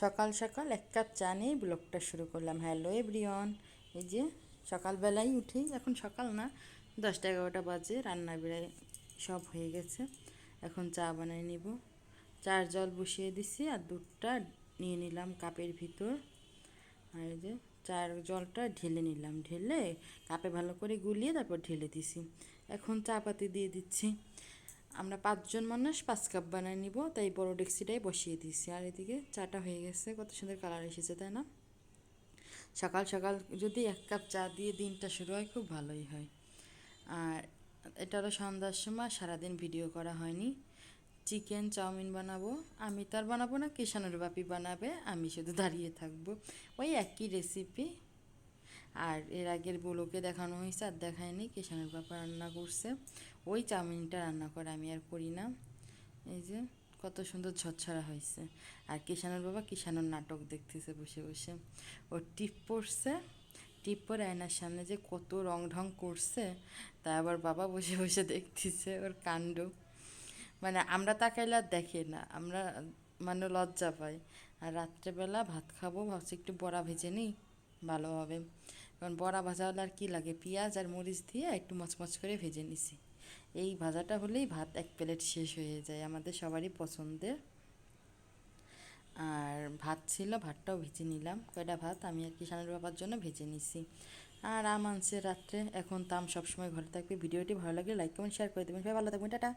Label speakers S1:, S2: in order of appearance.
S1: সকাল সকাল এক কাপ চা নিয়ে ব্লগটা শুরু করলাম। হ্যালো এভরিওয়ান এই যে সকালবেলায় উঠি, এখন সকাল না, দশটা এগারোটা বাজে, রান্না বেড়ায় সব হয়ে গেছে। এখন চা বানিয়ে নিব। চার জল বসিয়ে দিছি আর দুধটা নিয়ে নিলাম কাপের ভিতর। আর এই যে চার জলটা ঢেলে নিলাম। ঢেলে কাপে ভালো করে গুলিয়ে তারপর ঢেলে দিছি। এখন চা পাতি দিয়ে দিচ্ছি। আমরা পাঁচজন মানুষ, পাঁচ কাপ বানায় নিব, তাই বড় ডেক্সিটাই বসিয়ে দিয়েছি। আর এদিকে চাটা হয়ে গেছে, কত সুন্দর কালার এসেছে, তাই না? সকাল সকাল যদি এক কাপ চা দিয়ে দিনটা শুরু হয়, খুব ভালোই হয়। আর এটা হলো সন্ধ্যার সময় সারাদিন ভিডিও করা হয়নি। চিকেন চাউমিন বানাবো। আমি তো আর বানাবো না কিষানুর বাপি বানাবে, আমি শুধু দাঁড়িয়ে থাকব। ওই একই রেসিপি আর এর আগের বলোকে দেখানো হয়েছে, আর দেখায়নি কিষানুর বাপা রান্না করছে। ওই চাউমিনটা রান্না করে আমি আর করি না। এই যে, কত সুন্দর ঝরঝরা হয়েছে। আর কিষানুর বাবা কিষানুর নাটক দেখতেছে বসে বসে। ওর টিপ পড়ছে, টিপ পরে আয়নার সামনে যে কত রং ঢং করছে, তা আবার বাবা বসে বসে দেখতেছে ওর কাণ্ড। মানে আমরা তাকাইলে আর দেখে না, আমরা মানে লজ্জা পাই। আর রাত্রেবেলা ভাত খাব, ভাবছি একটু বড়া ভেজে নিই, ভালো হবে। কারণ বড়া ভাজা হলে আর কী লাগে? পেঁয়াজ আর মরিচ দিয়ে একটু মচমচ করে ভেজে নিছি। এই ভাজাটা হলেই ভাত এক প্লেট শেষ হয়ে যায় আমাদের সবারই পছন্দের। আর ভাত ছিল, ভাতটাও ভেজে নিলাম। কয়টা ভাত? আমি আর কিষানের বাবার জন্য ভেজে নিছি। আর আম রাত্রে। এখন তাম সবসময় ঘরে থাকবে। ভিডিওটি ভালো লাগলে লাইক কমেন্ট শেয়ার করে দেবেন। সবাই ভালো থাকবেন। টাটা!